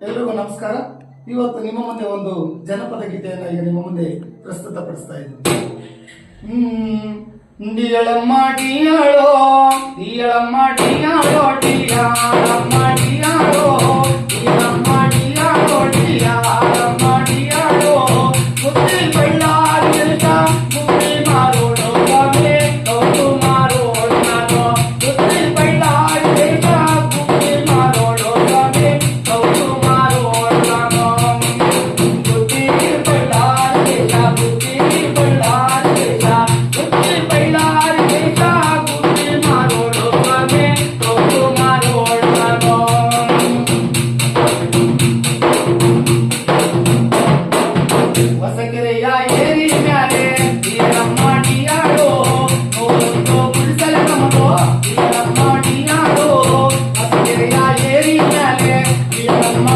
ಎಲ್ರಿಗೂ ನಮಸ್ಕಾರ. ಇವತ್ತು ನಿಮ್ಮ ಮುಂದೆ ಒಂದು ಜನಪದ ಗೀತೆಯನ್ನು ಈಗ ನಿಮ್ಮ ಮುಂದೆ ಪ್ರಸ್ತುತ ಪಡಿಸ್ತಾ ಇದ್ದೀನಿ Yeah,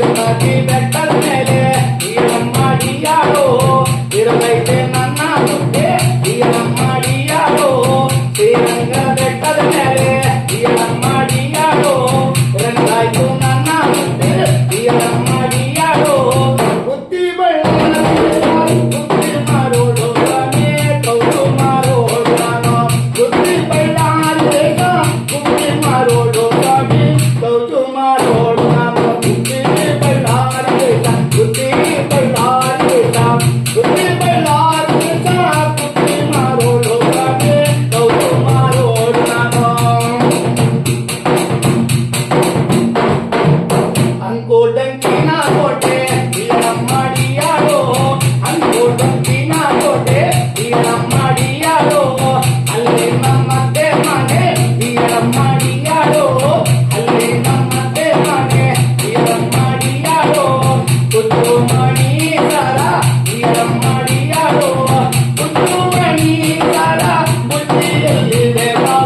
I'm a king, I'm levar.